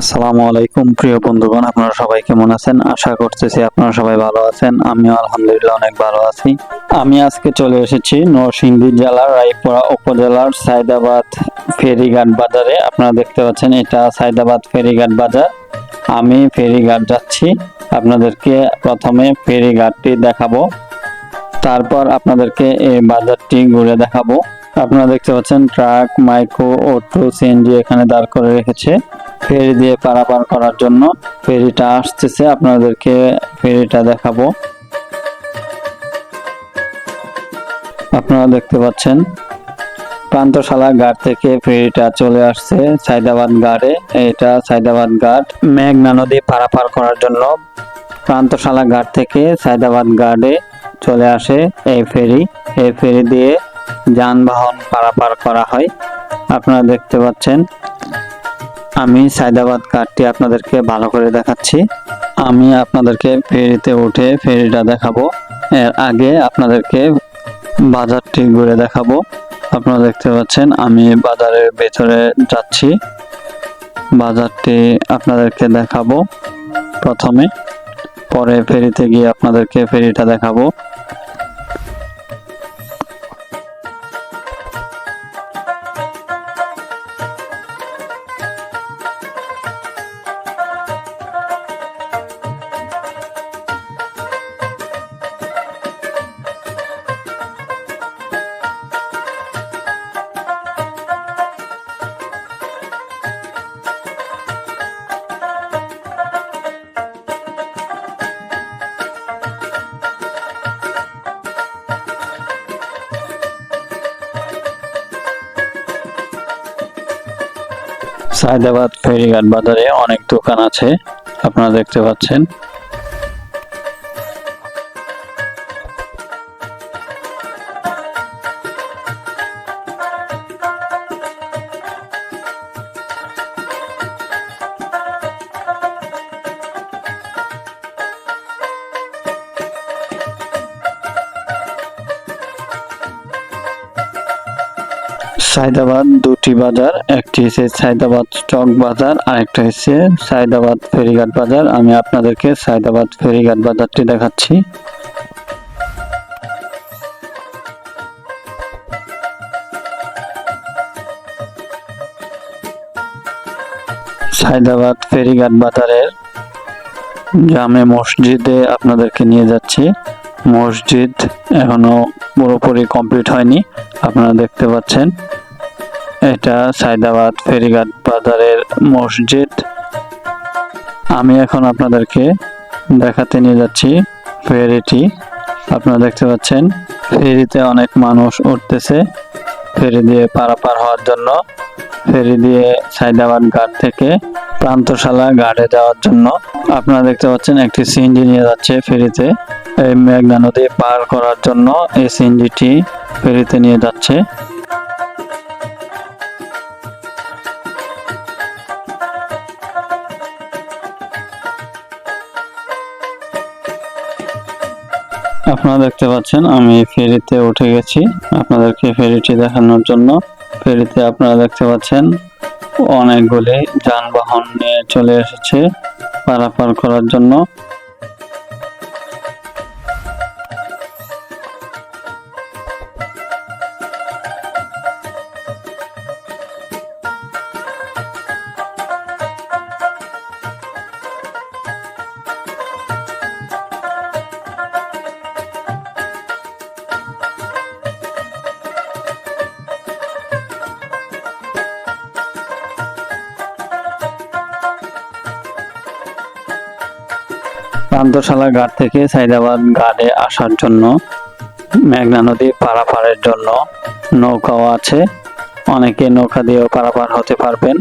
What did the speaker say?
আসসালামু আলাইকুম, প্রিয় বন্ধুগণ, আপনারা সবাই কেমন আছেন? আশা করতেছি আপনারা সবাই ভালো আছেন। আমিও আলহামদুলিল্লাহ অনেক ভালো আছি। আমি আজকে চলে এসেছি নরসিংদী জেলার রায়পুরা উপজেলার সাইদাবাদ ফেরিঘাট বাজারে। আপনারা দেখতে পাচ্ছেন এটা সাইদাবাদ ফেরিঘাট বাজার। আমি ফেরিঘাট যাচ্ছি। আপনাদেরকে প্রথমে ফেরিঘাটটি দেখাবো। তারপর আপনাদেরকে এই বাজারটি ঘুরে দেখাবো। আপনারা দেখতে পাচ্ছেন ট্রাক, মাইক্রো, অটো, সিএনজি এখানে দাঁড় করে রেখেছে। ফেরি দিয়ে পারাপার করার জন্য ফেরিটা আসতেছে, আপনাদেরকে ফেরিটা দেখাবো। আপনারা দেখতে পাচ্ছেন, প্রান্তশালা ঘাট থেকে ফেরিটা চলে আসছে সাইদাবাদ ঘাটে। এটা সাইদাবাদ ঘাট, মেঘনা নদী পারাপার করার জন্য। প্রান্তশালা ঘাট থেকে সাইদাবাদ ঘাটে চলে আসে এই ফেরি। এই ফেরি দিয়ে যানবাহন পারাপার করা হয়। আপনারা দেখতে পাচ্ছেন আমি সাইদাবাদ ঘাটটি আপনাদেরকে ভালো করে দেখাচ্ছি। আমি আপনাদেরকে ফেরিতে উঠে ফেরিটা দেখাবো। এর আগে আপনাদেরকে বাজারটি ঘুরে দেখাবো। আপনারা দেখতে পাচ্ছেন, আমি বাজারের ভেতরে যাচ্ছি। বাজারটি আপনাদেরকে দেখাবো প্রথমে। পরে ফেরিতে গিয়ে আপনাদেরকে ফেরিটা দেখাবো। সায়দাবাদ ফেরিঘাট বাজারে অনেক দোকান আছে। আপনারা দেখতে পাচ্ছেন। সায়দাবাদ দুটি বাজার, একটি হচ্ছে সায়দাবাদ স্টক বাজার আর একটা হচ্ছে সায়দাবাদ ফেরিঘাট বাজার। আমি আপনাদেরকে সায়দাবাদ ফেরিঘাট বাজারটি দেখাচ্ছি। সায়দাবাদ ফেরিঘাট বাজারের জামে মসজিদে আপনাদেরকে নিয়ে যাচ্ছি। মসজিদ এখনও পুরোপুরি কমপ্লিট হয়নি, আপনারা দেখতে পাচ্ছেন। এটা সাইদাবাদ ফেরিঘাট বাজারের মসজিদ। আমি এখন আপনাদেরকে দেখাতে নিয়ে যাচ্ছি ফেরিটি। আপনারা দেখতে পাচ্ছেন, ফেরিতে অনেক মানুষ উঠতেছে। ফেরি দিয়ে পারাপার হওয়ার জন্য, ফেরি দিয়ে সাইদাবাদ ঘাট থেকে প্রান্তশালা ঘাটে যাওয়ার জন্য। আপনারা দেখতে পাচ্ছেন, একটি সিএনজি নিয়ে যাচ্ছে ফেরিতে। এই মেঘনা নদী পার করার জন্য এই সিএনজিটি ফেরিতে নিয়ে যাচ্ছে। আপনারা দেখতে পাচ্ছেন, আমি ফেরিতে উঠে গেছি। আপনাদেরকে ফেরিটি দেখানোর জন্য ফেরিতে আপনারা দেখতে পাচ্ছেন, অনেকগুলি যানবাহন নিয়ে চলে এসেছে পারাপার করার জন্য। প্রান্তশালা ঘাট থেকে সাইদাবাদ ঘাটে আসার জন্য, মেঘনা নদী পারাপারের জন্য নৌকাও আছে। অনেকে নৌকা দিয়েও পারাপার হতে পারবেন।